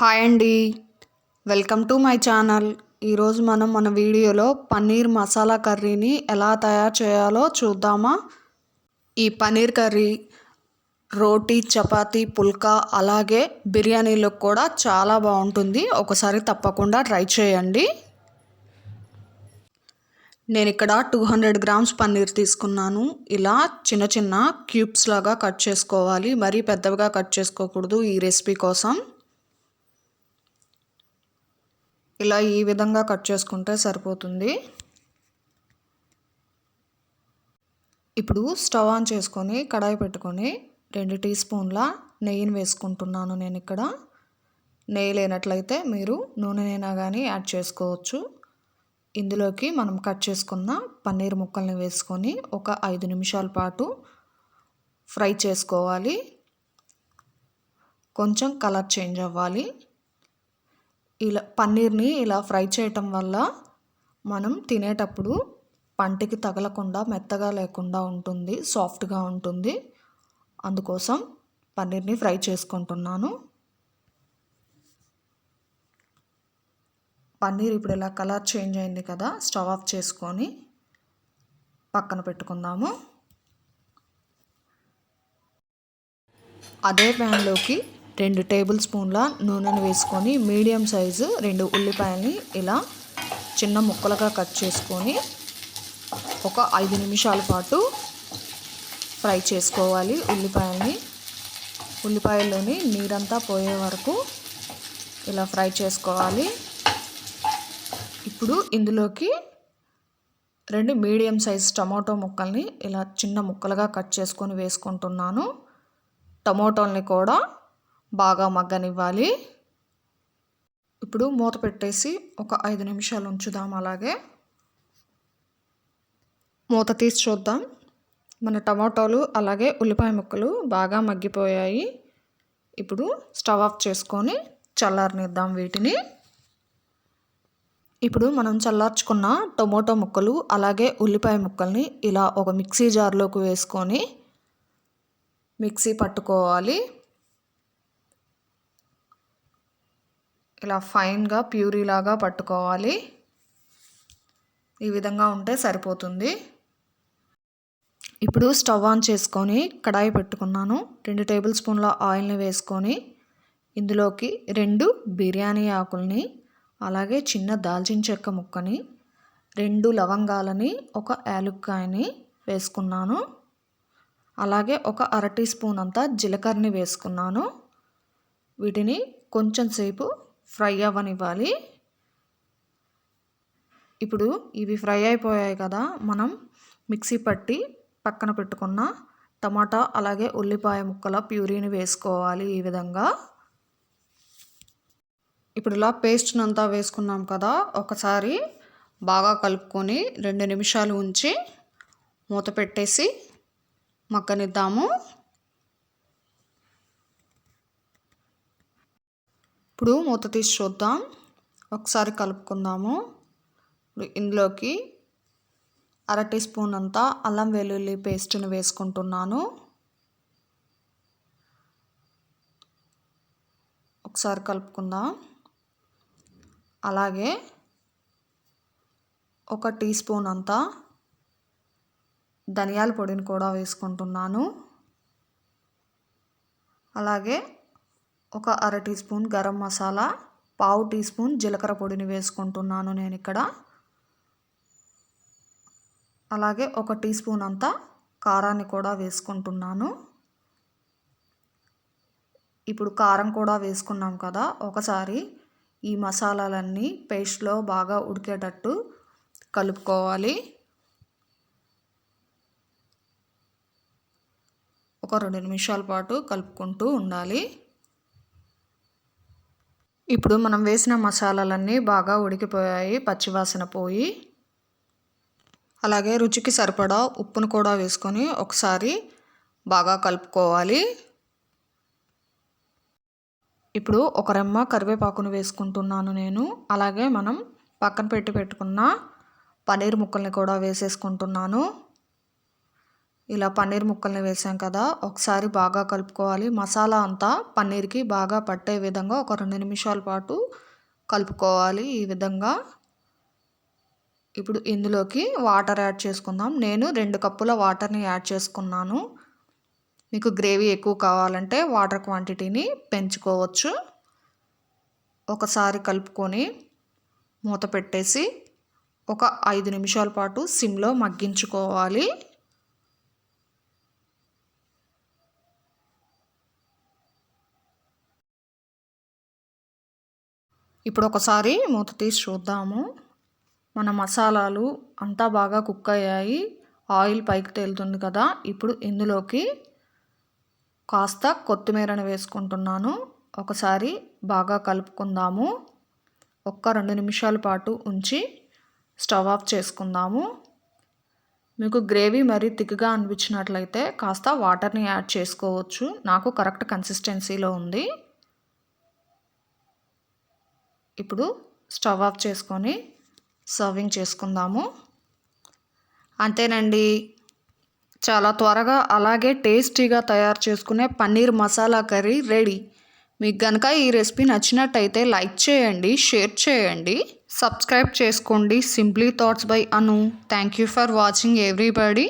Hi అండి. Welcome to my channel. ఈరోజు మనం మన వీడియోలో పన్నీర్ మసాలా కర్రీని ఎలా తయారు చేయాలో చూద్దామా? ఈ పన్నీర్ కర్రీ రోటీ చపాతీ పుల్కా అలాగే బిర్యానీలో కూడా చాలా బాగుంటుంది. ఒకసారి తప్పకుండా ట్రై చేయండి. నేను ఇక్కడ టూ హండ్రెడ్ గ్రామ్స్ పన్నీర్ తీసుకున్నాను. ఇలా చిన్న చిన్న క్యూబ్స్ లాగా కట్ చేసుకోవాలి. మరీ పెద్దవిగా కట్ చేసుకోకూడదు ఈ రెసిపీ కోసం. ఇలా ఈ విధంగా కట్ చేసుకుంటే సరిపోతుంది. ఇప్పుడు స్టవ్ ఆన్ చేసుకొని కడాయి పెట్టుకొని రెండు టీ స్పూన్ల నెయ్యిని వేసుకుంటున్నాను నేను ఇక్కడ. నెయ్యి లేనట్లయితే మీరు నూనెనైనా కానీ యాడ్ చేసుకోవచ్చు. ఇందులోకి మనం కట్ చేసుకున్న పన్నీర్ ముక్కల్ని వేసుకొని ఒక ఐదు నిమిషాల పాటు ఫ్రై చేసుకోవాలి. కొంచెం కలర్ చేంజ్ అవ్వాలి. ఇలా పన్నీర్ని ఇలా ఫ్రై చేయటం వల్ల మనం తినేటప్పుడు పంటికి తగలకుండా మెత్తగా లేకుండా ఉంటుంది సాఫ్ట్గా ఉంటుంది. అందుకోసం పన్నీర్ని ఫ్రై చేసుకుంటున్నాను. పన్నీర్ ఇప్పుడు ఇలా కలర్ చేంజ్ అయింది కదా స్టవ్ ఆఫ్ చేసుకొని పక్కన పెట్టుకుందాము. అదే ప్యాన్లోకి రెండు టేబుల్ స్పూన్ల నూనెను వేసుకొని మీడియం సైజు రెండు ఉల్లిపాయల్ని ఇలా చిన్న ముక్కలుగా కట్ చేసుకొని ఒక ఐదు నిమిషాల పాటు ఫ్రై చేసుకోవాలి ఉల్లిపాయల్ని. ఉల్లిపాయల్లోని నీరంతా పోయే వరకు ఇలా ఫ్రై చేసుకోవాలి. ఇప్పుడు ఇందులోకి రెండు మీడియం సైజ్ టమాటో ముక్కల్ని ఇలా చిన్న ముక్కలుగా కట్ చేసుకొని వేసుకుంటున్నాను. టమాటోల్ని కూడా బాగా మగ్గనివ్వాలి. ఇప్పుడు మూత పెట్టేసి ఒక ఐదు నిమిషాలు ఉంచుదాం అలాగే. మూత తీసి చూద్దాం. మన టమాటోలు అలాగే ఉల్లిపాయ ముక్కలు బాగా మగ్గిపోయాయి. ఇప్పుడు స్టవ్ ఆఫ్ చేసుకొని చల్లారనిద్దాం వీటిని. ఇప్పుడు మనం చల్లార్చుకున్న టొమాటో ముక్కలు అలాగే ఉల్లిపాయ ముక్కల్ని ఇలా ఒక మిక్సీ జార్లోకి వేసుకొని మిక్సీ పట్టుకోవాలి. ఇలా ఫైన్గా ప్యూరీలాగా పట్టుకోవాలి. ఈ విధంగా ఉంటే సరిపోతుంది. ఇప్పుడు స్టవ్ ఆన్ చేసుకొని కడాయి పెట్టుకున్నాను. రెండు టేబుల్ స్పూన్ల ఆయిల్ని వేసుకొని ఇందులోకి రెండు బిర్యానీ ఆకుల్ని అలాగే చిన్న దాల్చిన చెక్క ముక్కని రెండు లవంగాలని ఒక యాలుక్కాయని వేసుకున్నాను. అలాగే ఒక అర టీ స్పూన్ అంతా జీలకర్రని వేసుకున్నాను. వీటిని కొంచెం సేపు ఫ్రై అవ్వనివ్వాలి. ఇప్పుడు ఇవి ఫ్రై అయిపోయాయి కదా మనం మిక్సీ పట్టి పక్కన పెట్టుకున్న టమాటా అలాగే ఉల్లిపాయ ముక్కల ప్యూరీని వేసుకోవాలి ఈ విధంగా. ఇప్పుడు ఇలా పేస్ట్ని అంతా వేసుకున్నాం కదా ఒకసారి బాగా కలుపుకొని రెండు నిమిషాలు ఉంచి మూత పెట్టేసి మగ్గనిద్దాము. ఇప్పుడు మూత తీసి చూద్దాం. ఒకసారి కలుపుకుందాము. ఇందులోకి అర టీ స్పూన్ అంతా అల్లం వెల్లుల్లి పేస్ట్ని వేసుకుంటున్నాను. ఒకసారి కలుపుకుందాం. అలాగే ఒక టీ స్పూన్ అంతా ధనియాల పొడిని కూడా వేసుకుంటున్నాను. అలాగే ఒక అర టీ స్పూన్ గరం మసాలా పావు టీ స్పూన్ జీలకర్ర పొడిని వేసుకుంటున్నాను నేను ఇక్కడ. అలాగే ఒక టీ స్పూన్ అంతా కారాన్ని కూడా వేసుకుంటున్నాను. ఇప్పుడు కారం కూడా వేసుకున్నాం కదా ఒకసారి ఈ మసాలాలన్నీ పేస్ట్లో బాగా ఉడికేటట్టు కలుపుకోవాలి. ఒక రెండు నిమిషాల పాటు కలుపుకుంటూ ఉండాలి. ఇప్పుడు మనం వేసిన మసాలాలన్నీ బాగా ఉడికిపోయాయి పచ్చివాసన పోయి. అలాగే రుచికి సరిపడా ఉప్పును కూడా వేసుకొని ఒకసారి బాగా కలుపుకోవాలి. ఇప్పుడు ఒక రెమ్మ కరివేపాకును వేసుకుంటున్నాను నేను. అలాగే మనం పక్కన పెట్టి పెట్టుకున్న పన్నీర్ ముక్కల్ని కూడా వేసేసుకుంటున్నాను. ఇలా పన్నీర్ ముక్కల్ని వేసాం కదా ఒకసారి బాగా కలుపుకోవాలి. మసాలా అంతా పన్నీర్కి బాగా పట్టే విధంగా ఒక రెండు నిమిషాల పాటు కలుపుకోవాలి ఈ విధంగా. ఇప్పుడు ఇందులోకి వాటర్ యాడ్ చేసుకుందాం. నేను రెండు కప్పుల వాటర్ని యాడ్ చేసుకున్నాను. మీకు గ్రేవీ ఎక్కువ కావాలంటే వాటర్ క్వాంటిటీని పెంచుకోవచ్చు. ఒకసారి కలుపుకొని మూత పెట్టేసి ఒక ఐదు నిమిషాల పాటు సిమ్లో మగ్గించుకోవాలి. ఇప్పుడు ఒకసారి మూత తీసి చూద్దాము. మన మసాలాలు అంతా బాగా కుక్ అయ్యాయి ఆయిల్ పైకి తేలుతుంది కదా ఇప్పుడు ఇందులోకి కాస్త కొత్తిమీరని వేసుకుంటున్నాను. ఒకసారి బాగా కలుపుకుందాము. ఒక్క రెండు నిమిషాల పాటు ఉంచి స్టవ్ ఆఫ్ చేసుకుందాము. మీకు గ్రేవీ మరీ థిక్గా అనిపించినట్లయితే కాస్త వాటర్ని యాడ్ చేసుకోవచ్చు. నాకు కరెక్ట్ కన్సిస్టెన్సీలో ఉంది. ఇప్పుడు స్టవ్ ఆఫ్ చేసుకొని సర్వింగ్ చేసుకుందాము. అంతేనండి. చాలా త్వరగా అలాగే టేస్టీగా తయారు చేసుకునే పన్నీర్ మసాలా కర్రీ రెడీ. మీకు కనుక ఈ రెసిపీ నచ్చినట్టయితే లైక్ చేయండి షేర్ చేయండి. సబ్స్క్రైబ్ చేసుకోండి. Simply thoughts by Anu. Thank you for watching everybody.